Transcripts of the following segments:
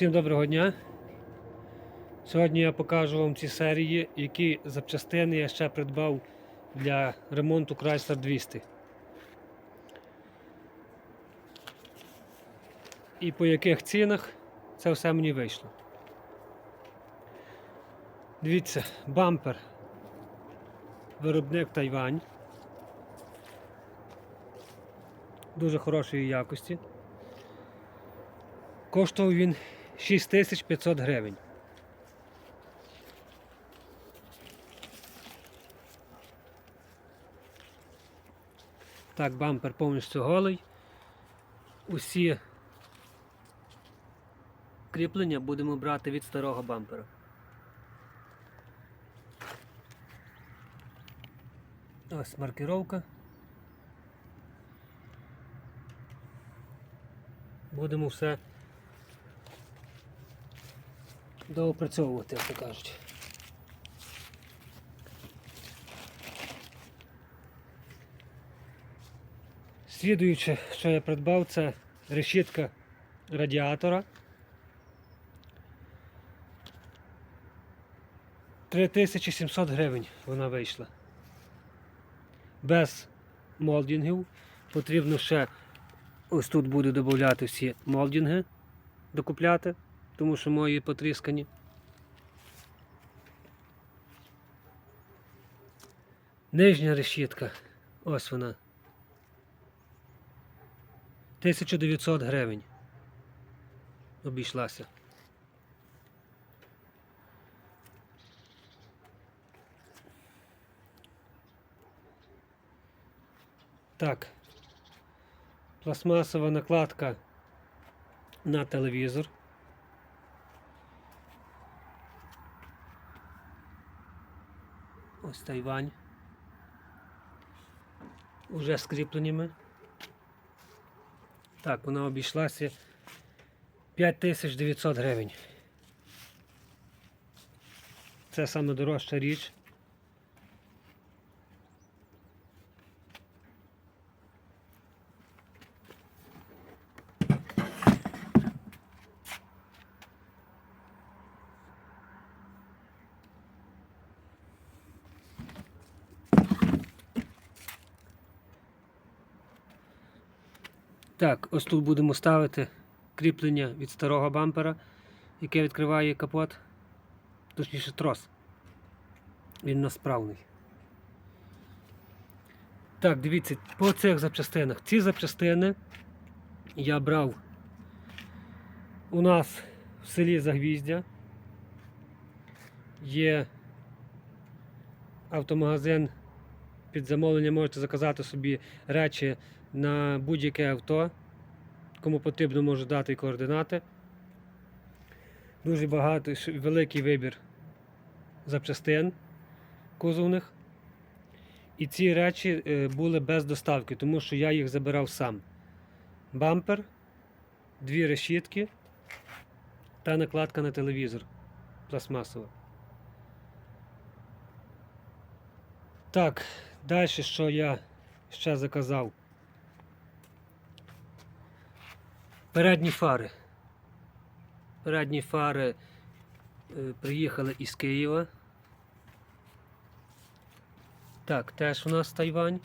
Всім доброго дня. Сьогодні я покажу вам ці серії, які запчастини я ще придбав для ремонту Chrysler 200. І по яких цінах це все мені вийшло. Дивіться, бампер. Виробник Тайвань. Дуже хорошої якості. Коштував він 6500 гривень. Так, бампер повністю голий. Усі кріплення будемо брати від старого бампера. Ось маркировка. Будемо все доопрацьовувати, як то кажуть. Слідуюче, що я придбав, це решітка радіатора. 3700 гривень вона вийшла. Без молдінгів. Потрібно ще ось тут буду додати всі молдінги, докупляти, тому що мої потріскані. Нижня решітка. Ось вона. 1900 гривень. Обійшлася. Так. Пластмасова накладка на телевізор. Ось Тайвань. Уже скріпленнями. Так, вона обійшлася 5900 гривень. Це саме дорожча річ. Так, ось тут будемо ставити кріплення від старого бампера, яке відкриває капот, точніше трос. Він у нас справний. Так, дивіться, по цих запчастинах. Ці запчастини я брав у нас в селі Загвіздя. Є автомагазин під замовлення можете заказати собі речі на будь-яке авто. Кому потрібно, можу дати координати. Дуже багато, великий вибір запчастин кузовних. І ці речі е, були без доставки, тому що я їх забирав сам. Бампер, дві решітки та накладка на телевізор пластмасова. Так, далі що я ще заказав? Передні фари. Передні фари е, приїхали із Києва. Так, теж у нас Тайвань.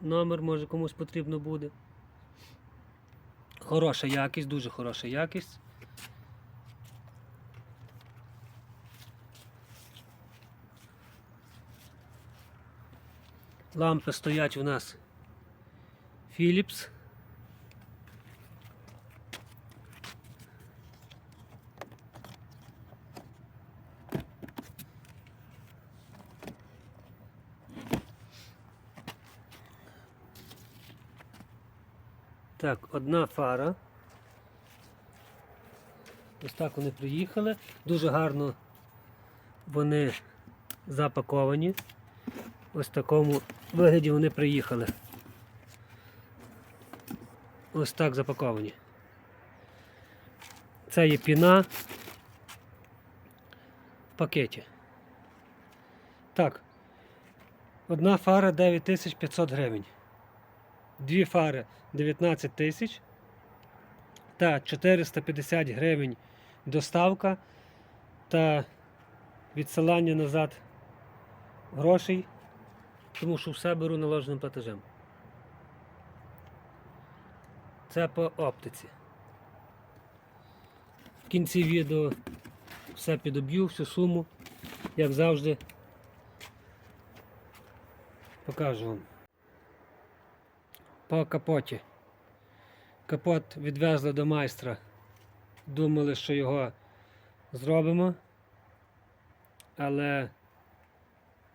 Номер може комусь потрібно буде. Хороша якість, дуже хороша якість. Лампи стоять у нас Philips. Так, одна фара. Ось так вони приїхали. Дуже гарно вони запаковані. Ось в такому вигляді вони приїхали. Ось так запаковані. Це є піна в пакеті. Так. Одна фара 9500 гривень. Дві фари 19 тисяч. та 450 гривень доставка та відсилання назад грошей, тому що все беру наложеним платежем. Це по оптиці. В кінці відео все підоб'ю, всю суму, як завжди. Покажу вам. По капоті. Капот відвезли до майстра. Думали, що його зробимо. Але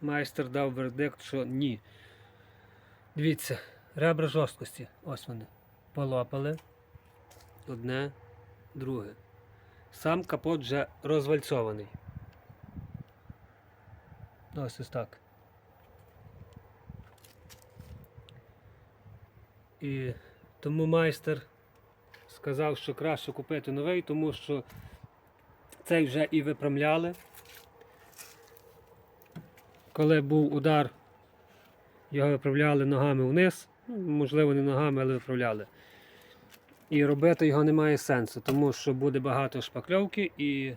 майстер дав вердикт, що ні. Дивіться, ребра жорсткості. Ось вони. Полопали. Одне, друге. Сам капот вже розвальцований. Ось ось так. І тому майстер сказав, що краще купити новий, тому що цей вже і виправляли. Коли був удар, його виправляли ногами вниз, ну, можливо, не ногами, але виправляли. І робити його немає сенсу, тому що буде багато шпакльовки і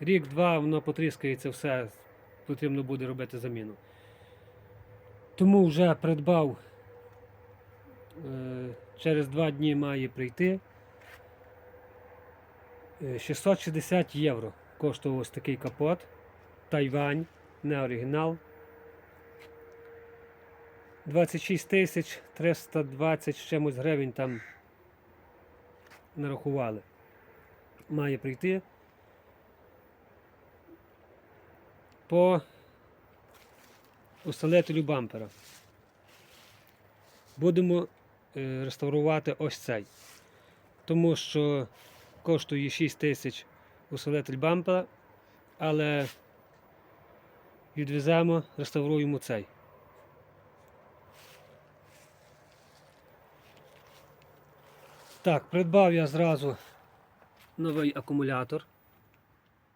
рік-два воно потріскається все, потрібно буде робити заміну. Тому вже придбав, е, через два дні має прийти. Е, 660 євро коштував ось такий капот. Тайвань, не оригінал. 26 тисяч 320 з чимось гривень там нарахували. Має прийти. По усилителю бампера. Будемо е, реставрувати ось цей. Тому що коштує 6 тисяч усилитель бампера, але відвеземо, реставруємо цей. Так, придбав я зразу новий акумулятор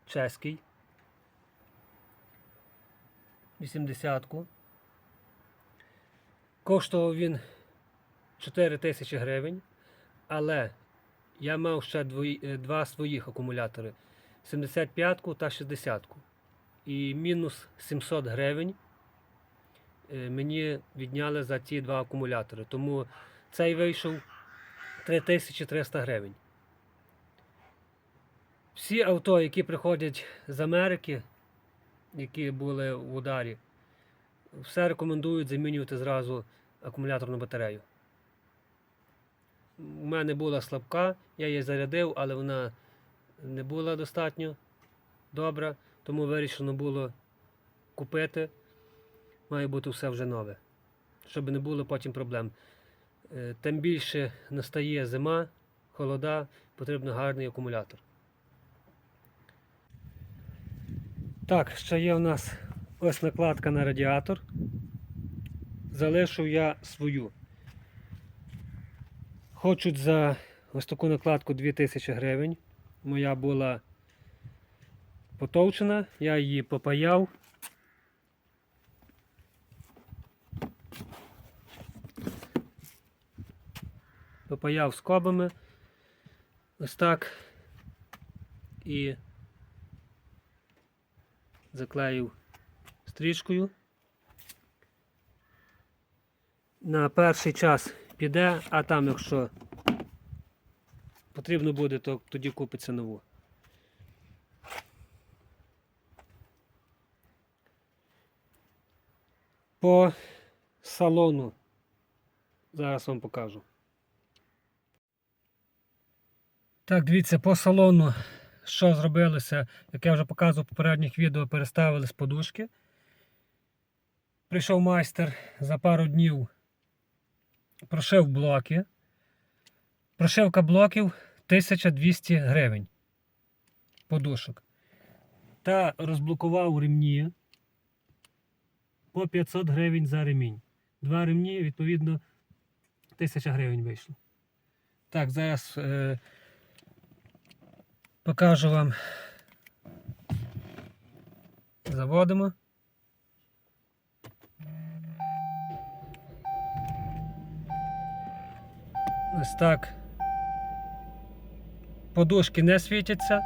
чеський. 80-ку. Коштував він 4 тисячі гривень, але я мав ще двої- е, два своїх акумулятори 75-ку та 60-ку. І мінус 700 гривень е, мені відняли за ці два акумулятори. Тому цей вийшов 3300 гривень. Всі авто, які приходять з Америки, які були в ударі, все рекомендують замінювати зразу акумуляторну батарею. У мене була слабка, я її зарядив, але вона не була достатньо добра, тому вирішено було купити. Має бути все вже нове, щоб не було потім проблем. Е, Тим більше настає зима, холода, потрібен гарний акумулятор. Так, ще є в нас ось накладка на радіатор. Залишив я свою. Хочуть за ось таку накладку 2000 гривень. Моя була потовчена, я її попаяв. Попаяв скобами. Ось так. І заклеїв стрічкою. На перший час піде, а там, якщо потрібно буде, то тоді купиться нову. По салону зараз вам покажу. Так, дивіться, по салону, що зробилося, як я вже показував в попередніх відео, переставили з подушки. Прийшов майстер за пару днів, прошив блоки. Прошивка блоків 1200 гривень подушок. Та розблокував ремні по 500 гривень за ремінь. Два ремні, відповідно, 1000 гривень вийшло. Так, зараз е, покажу вам. Заводимо. Ось так Подушки не світяться.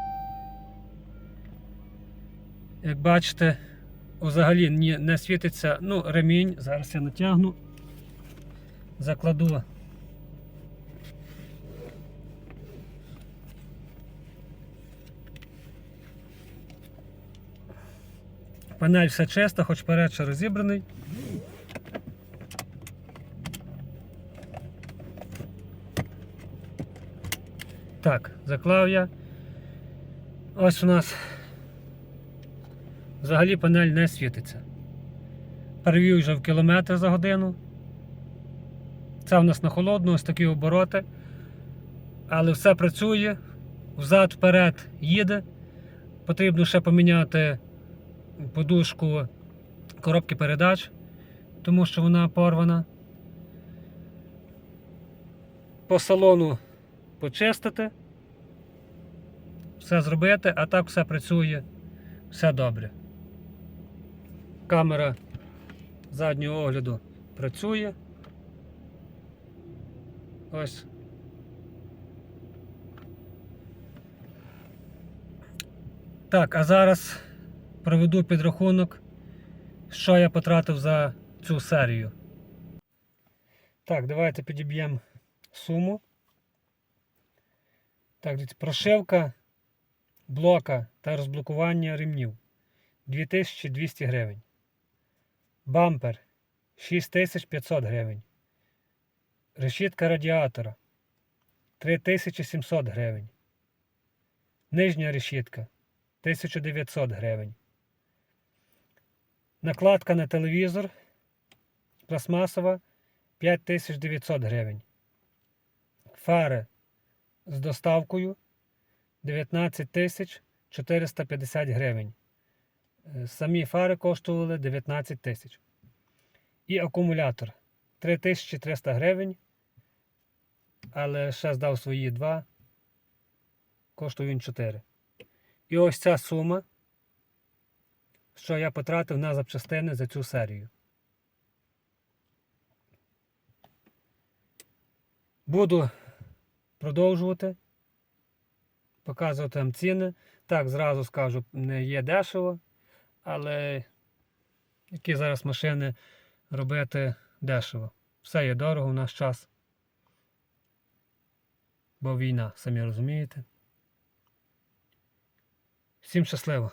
Як бачите, взагалі не світиться ну, ремінь. Зараз я натягну, закладу. Панель все чиста, хоч перед ще розібраний. Так, заклав я. Ось у нас взагалі панель не світиться. Перевів вже в кілометр за годину. Це у нас на холодну, ось такі обороти. Але все працює, взад вперед їде. Потрібно ще поміняти подушку коробки передач, тому що вона порвана. По салону почистити, все зробити, а так все працює, все добре. Камера заднього огляду працює. Ось. Так, а зараз проведу підрахунок, що я потратив за цю серію. Так, давайте підіб'ємо суму. Так, прошивка блока та розблокування ремнів 2200 гривень. Бампер 6500 гривень. Решітка радіатора 3700 гривень. Нижня решітка 1900 гривень. Накладка на телевізор пластмасова 5900 гривень. Фари з доставкою 19 450 гривень. Е, Самі фари коштували 19 тисяч. І акумулятор 3300 гривень. Але ще здав свої 2. Коштує він 4. І ось ця сума, що я потратив на запчастини за цю серію. Буду продовжувати показувати вам ціни. Так, зразу скажу, не є дешево, але які зараз машини робити дешево. Все є дорого в наш час. Бо війна, самі розумієте. Всім щасливо!